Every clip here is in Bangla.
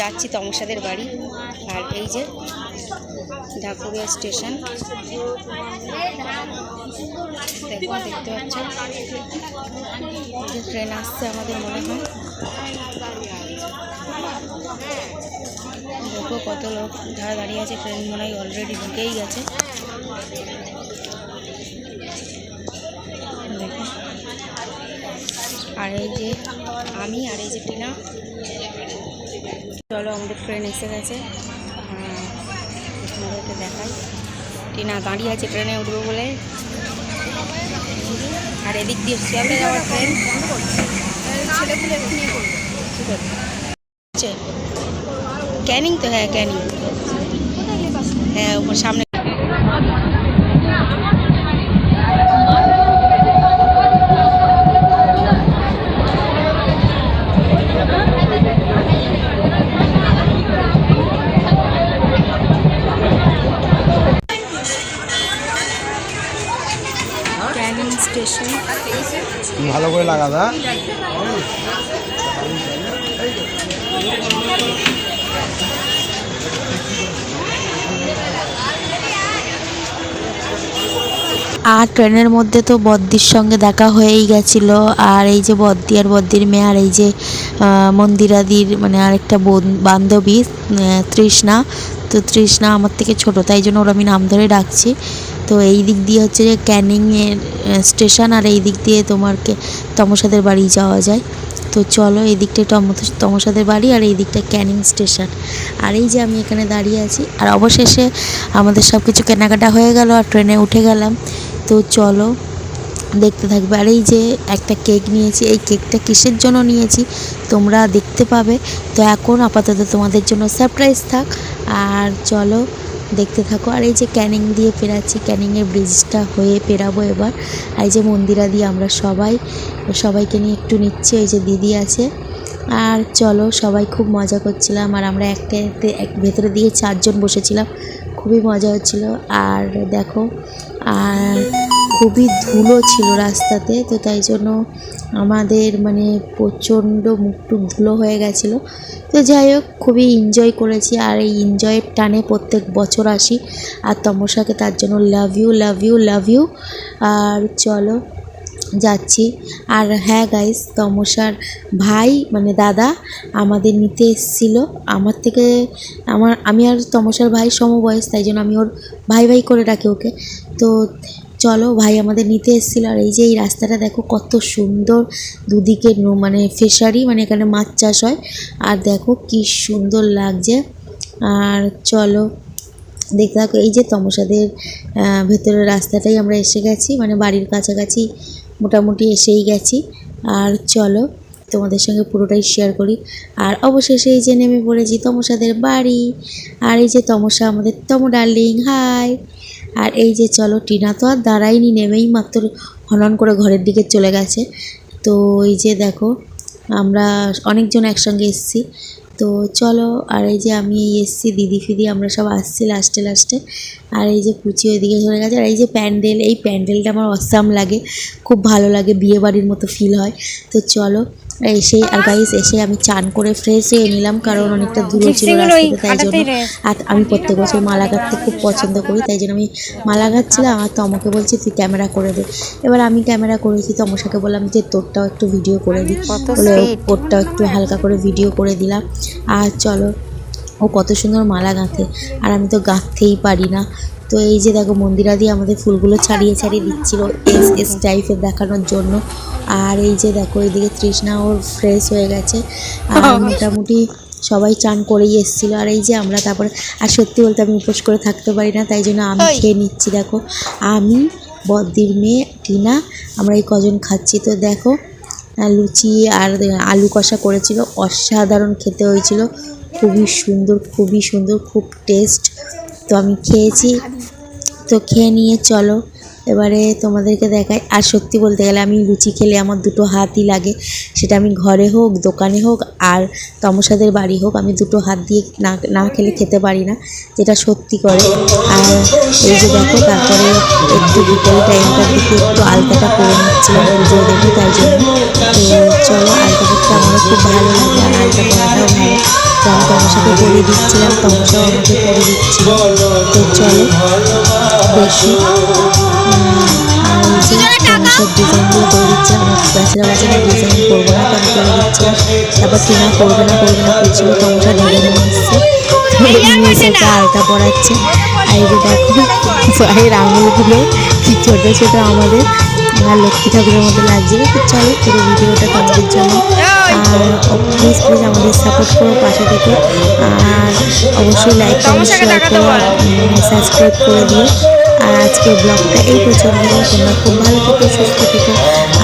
যাচ্ছি তমসাদের বাড়ি। আর এই যে ঢাকুরিয়া স্টেশন। দেখো, দেখতে পাচ্ছ? ট্রেন আসছে আমাদের মনে হয়। দেখো, কত লোক ধারে দাঁড়িয়ে আছে। ট্রেন মনে হয় অলরেডি ঢুকেই গেছে। দেখো। আর এই যে আমি আর এই যে টিনা। চলো আমাদের ট্রেন এসে গেছে। দেখাই। টিনা দাঁড়িয়ে আছে ট্রেনে উঠবো বলে। আর এদিক দিয়ে শিয়ালে যাওয়ার ট্রেন ক্যানিং তো হ্যাঁ ক্যানিং হ্যাঁ ওপর সামনে ভালো করে লাগা দা। আর ট্রেনের মধ্যে তো বদ্দির সঙ্গে দেখা হয়েই গেছিল। আর এই যে বদ্দি আর বদ্দির মেয়ে আর এই যে মন্দিরাদির মানে আরেকটা বোন- বান্ধবী তৃষ্ণা। তো তৃষ্ণা আমার থেকে ছোট, তাই জন্য ওর আমি নাম ধরে ডাকছি। তো এই দিক দিয়ে হচ্ছে যে ক্যানিংয়ের স্টেশন আর এই দিক দিয়ে তোমারকে তমসাদের বাড়ি যাওয়া যায়। তো চলো এই দিকটায় টম- তমসাদের বাড়ি আর এই দিকটা ক্যানিং স্টেশন। আর এই যে আমি এখানে দাঁড়িয়ে আছি, আর অবশেষে আমাদের সব কিছু কেনাকাটা হয়ে গেল আর ট্রেনে উঠে গেলাম। তো চলো দেখতে থাকবে। আর এই যে একটা কেক নিয়েছি, এই কেকটা কিসের জন্য নিয়েছি তোমরা দেখতে পাবে। তো এখন আপাতত তোমাদের জন্য সারপ্রাইজ থাক। আর চলো দেখতে থাকো। আর এই যে ক্যানিং দিয়ে পেরাচ্ছি ক্যানিংয়ের ব্রিজটা হয়ে পেরাবো এবার। আর এই যে মন্দিরা দিয়ে আমরা সবাই, সবাইকে নিয়ে একটু নিচ্ছি ওই যে দিদি আছে। আর চলো, সবাই খুব মজা করছিলাম। আর আমরা একটা এক ভেতরে দিয়ে চারজন বসেছিলাম। খুবই মজা হচ্ছিল। আর দেখো, আর খুবই ধুলো ছিল রাস্তাতে, তো তাই জন্য আমাদের মানে প্রচণ্ড মুখটুক ধুলো হয়ে গেছিল। তো যাই হোক, খুবই এনজয় করেছি আর এই এনজয়ের টানে প্রত্যেক বছর আসি। আর তমসাকে তার জন্য love you love you love you আর চলো, যাচ্ছি। আর হ্যাঁ গাইস তমসার ভাই মানে দাদা আমাদের নিতে এসেছিল। আমার থেকে, আমার, আমি আর তমসার ভাই সমবয়স, তাই জন্য আমি ওর ভাই ভাই করে ডাকি ওকে। তো চলো ভাই আমাদের নিতে এসেছিল। আর এই যে এই রাস্তাটা দেখো কত সুন্দর। দুদিকে মানে ফিশারি মানে এখানে মাছ চাষ হয়। আর দেখো কি সুন্দর লাগছে। আর চলো দেখতে থাকো, এই যে তমসাদের ভেতরের রাস্তাটাই আমরা এসে গেছি। মানে বাড়ির কাছাকাছি মোটামুটি এসেই গেছি। আর চলো তোমাদের সঙ্গে পুরোটাই শেয়ার করি। আর অবশেষে এই যে নেমে পড়েছি তমসাদের বাড়ি। আর এই যে তমসা, আমাদের তম ডার্লিং হাই আর এই যে চলো, টিনা তো আর দাঁড়ায়নি, নেমেই মাত্র হনন করে ঘরের দিকে চলে গেছে। তো এই যে দেখো, আমরা অনেকজন একসঙ্গে এসছি। তো চলো, আর এই যে আমি এই এসছি, দিদি ফিদি, আমরা সব আসছি লাস্টে লাস্টে। আর এই যে পুচি ওইদিকে চলে গেছে, আর এই যে প্যান্ডেল, এই প্যান্ডেলটা আমার অসাম লাগে, খুব ভালো লাগে বিয়ে বাড়ির মতো ফিল হয়। তো চলো এসে আর গাইস এসে আমি চান করে ফ্রেশ হয়ে নিলাম কারণ অনেকটা দূরে ছিল রাস্তাতে তাই জন্য আর আমি প্রত্যেক বছর মালা গাঁথতে খুব পছন্দ করি তাই জন্য আমি মালা গাঁথছিলাম আর তমকে বলছি তুই ক্যামেরা করে দে। এবার আমি ক্যামেরা করেছি তমসাকে বললাম যে তোরটাও একটু ভিডিও করে দিই বলে। ওরটাও একটু হালকা করে ভিডিও করে দিলাম। আর চলো ও কত সুন্দর মালা গাঁথে আর আমি তো গাঁথতেই পারি না। তো এই যে দেখো মন্দিরা দিয়ে আমাদের ফুলগুলো ছাড়িয়ে ছাড়িয়ে দিচ্ছিল এস এস টাইপের দেখানোর জন্য। আর এই যে দেখো এইদিকে তৃষ্ণা ওর ফ্রেশ হয়ে গেছে। আর মোটামুটি সবাই চান করেই এসেছিল। আর এই যে আমরা তারপরে আর সত্যি বলতে আমি উপোস করে থাকতে পারি না তাই জন্য আমি খেয়ে নিচ্ছি দেখো। আমি বদ্দির মেয়ে টিনা আমরা এই কজন খাচ্ছি। তো দেখো লুচি আর আলু কষা করেছিল। অসাধারণ খেতে হয়েছিল। খুবই সুন্দর খুবই সুন্দর খুব টেস্ট তো আমি খেয়েছি। তো খেয়ে নিয়ে চলো। এবারে তোমাদেরকে দেখাই। আর সত্যি বলতে গেলে আমি লুচি খেলে আমার দুটো হাতই লাগে। সেটা আমি ঘরে হোক, দোকানে হোক, আর তমসাদের বাড়ি হোক, আমি দুটো হাত দিয়ে না না খেলে খেতে পারি না, যেটা সত্যি করে। আর এই যে দেখো, তারপরে একটু বিকেল টাইমটার দিকে একটু আলতাটা করে নিচ্ছিলাম পুজো দেখে তাই জন্য। তো চলো আলতা করতে আমারও খুব ভালো লাগে। ভালো তো আমি তোমার সাথে করে দিচ্ছিলাম তমসাও আমাকে করে দিচ্ছিল। তো চলো দেখি। ডিজাইনগুলো করে ডিজাইন করব না তো আমি করে দিচ্ছিলাম তারপর টিনা করবে না করবে না করছিল তমসা ঢেলে নিয়ে এসছে মেয়েটাকে আলতা পড়াচ্ছে আর এই যে দেখো পায়ের আঙুলগুলো কি ছোটো ছোটো আমাদের। আর লক্ষ্মী ঠাকুরের মতো লাগছে তো চলো পুরো ভিডিওটা তোমাদের জন্য। আর প্লিজ প্লিজ আমাদের সাপোর্ট করো পাশে থেকে। আর অবশ্যই লাইক করো শেয়ার করো সাবস্ক্রাইব করে দিও। আর আজকের ব্লগটা এই পর্যন্ত তোমরা খুব ভালো থেকো সুস্থ থেকো।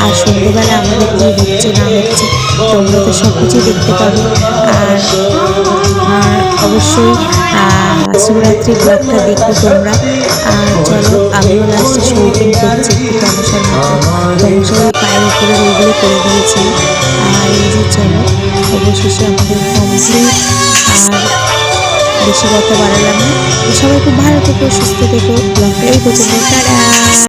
আর সন্ধ্যেবেলা আমাদের কী হচ্ছে না হচ্ছে তোমরা তো সব কিছুই দেখতে পাবে। আর শিবরাত্রি ব্লগটা দেখো তোমরা। আর চলো, আমিও লাস্টে শৌখিন করছি একটু তমসার মতো তমসার পায়ের উপরে ওইগুলো করে দিয়েছি। আর এই যে চলো, অবশেষে আমাদের কমপ্লিট আর বেশি কথা বাড়ালাম না। সবাই খুব ভালো থেকো, সুস্থ থেকো। ব্লগটা এই পর্যন্ত